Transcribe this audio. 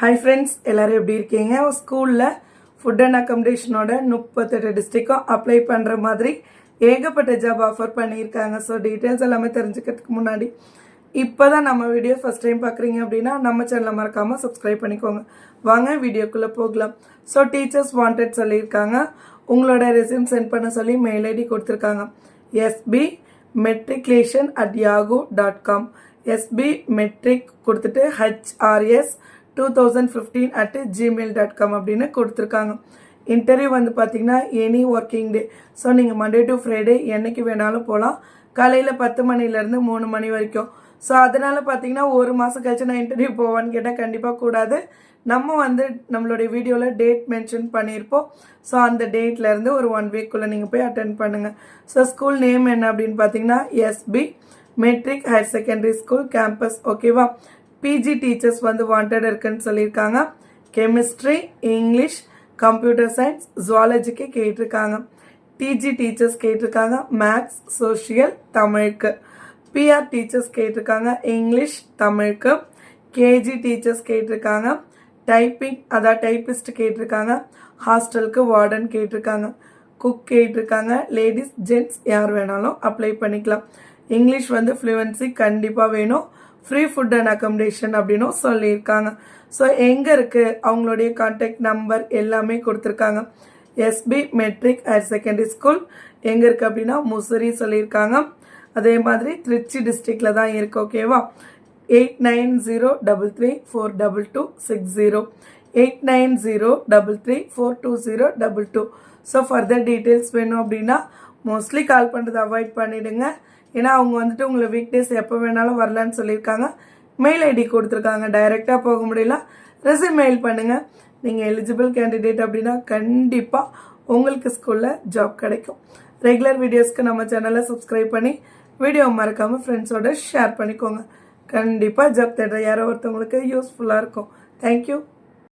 Hi friends எல்லோரும் எப்படி இருக்கீங்க? ஸ்கூலில் ஃபுட் அண்ட் அக்கமடேஷனோட முப்பத்தெட்டு டிஸ்ட்ரிக்கும் அப்ளை பண்ணுற மாதிரி ஏகப்பட்ட ஜாப் ஆஃபர் பண்ணியிருக்காங்க. ஸோ டீட்டெயில்ஸ் எல்லாமே தெரிஞ்சுக்கிறதுக்கு முன்னாடி இப்போ தான் நம்ம வீடியோ ஃபஸ்ட் டைம் பார்க்குறீங்க அப்படின்னா நம்ம சேனலை மறக்காமல் சப்ஸ்கிரைப் பண்ணிக்கோங்க. வாங்க வீடியோக்குள்ளே போகலாம். ஸோ டீச்சர்ஸ் வாண்டட் சொல்லியிருக்காங்க. உங்களோட ரெசியூம் சென்ட் பண்ண சொல்லி மெயில் ஐடி கொடுத்துருக்காங்க. SP matriculation at Yahoo dot com SP matric கொடுத்துட்டு HRS two thousand fifteen at Gmail dot com அப்படின்னு கொடுத்துருக்காங்க. இன்டர்வியூ வந்து பார்த்தீங்கன்னா எனி ஒர்க்கிங் டே ஸோ நீங்கள் மண்டே டு ஃப்ரைடே என்னைக்கு வேணாலும் போகலாம் காலையில் பத்து மணிலேருந்து மூணு மணி வரைக்கும். ஸோ அதனால் பார்த்தீங்கன்னா ஒரு மாதம் கழிச்சு நான் இன்டர்வியூ போவான்னு கேட்டால் கண்டிப்பாக கூடாது. நம்ம வந்து நம்மளுடைய வீடியோவில் டேட் மென்ஷன் பண்ணியிருப்போம். ஸோ அந்த டேட்லேருந்து ஒரு ஒன் வீக்குள்ளே நீங்கள் போய் அட்டன் பண்ணுங்கள் ஸோ ஸ்கூல் நேம் என்ன அப்படின்னு பார்த்தீங்கன்னா SP matric higher secondary school campus ஓகேவா பிஜி டீச்சர்ஸ் வந்து வாண்டட் இருக்குன்னு சொல்லியிருக்காங்க. கெமிஸ்ட்ரி இங்கிலீஷ் கம்ப்யூட்டர் சயின்ஸ் ஜுவாலஜிக்கு கேட்டிருக்காங்க. டிஜி டீச்சர்ஸ் கேட்டிருக்காங்க. மேக்ஸ் சோஷியல் தமிழுக்கு. பிஆர் டீச்சர்ஸ் கேட்டிருக்காங்க. இங்கிலீஷ் தமிழுக்கு. கேஜி டீச்சர்ஸ் கேட்டிருக்காங்க. டைப்பிங் அதான் டைப்பிஸ்ட் கேட்டிருக்காங்க. ஹாஸ்டலுக்கு வார்டன் கேட்டிருக்காங்க. குக் கேட்டிருக்காங்க. லேடிஸ் ஜென்ட்ஸ் யார் வேணாலும் அப்ளை பண்ணிக்கலாம். இங்கிலீஷ் வந்து ஃப்ளூவன்சி கண்டிப்பாக வேணும். ஃப்ரீ ஃபுட் அண்ட் அக்கமடேஷன் அப்படின்னும் சொல்லியிருக்காங்க. ஸோ எங்கே இருக்குது அவங்களுடைய கான்டாக்ட் நம்பர் எல்லாமே கொடுத்துருக்காங்க. SP matric higher secondary school எங்கே இருக்குது அப்படின்னா முசிறி சொல்லியிருக்காங்க. அதே மாதிரி திருச்சி டிஸ்ட்ரிக்டில் தான் இருக்குது ஓகேவா eight nine zero double three four double two six zero eight nine zero double three four two zero double two so further details வேணும் அப்படின்னா மோஸ்ட்லி கால் பண்ணுறது அவாய்ட் பண்ணிவிடுங்க ஏன்னா அவங்க வந்துட்டு உங்களை வீக்டேஸ் எப்போ வேணாலும் வரலான்னு சொல்லியிருக்காங்க. மெயில் ஐடி கொடுத்துருக்காங்க. டைரெக்டாக போக முடியல. ரெசியூம் மெயில் பண்ணுங்கள் நீங்கள் எலிஜிபிள் கேண்டிடேட் அப்படின்னா கண்டிப்பாக உங்களுக்கு ஸ்கூலில் ஜாப் கிடைக்கும். ரெகுலர் வீடியோஸ்க்கு நம்ம சேனலை சப்ஸ்கிரைப் பண்ணி வீடியோ மறக்காமல் ஃப்ரெண்ட்ஸோட ஷேர் பண்ணிக்கோங்க. கண்டிப்பாக ஜாப் தேடுற யாரோ ஒருத்தவங்களுக்கு யூஸ்ஃபுல்லாக இருக்கும். தேங்க்யூ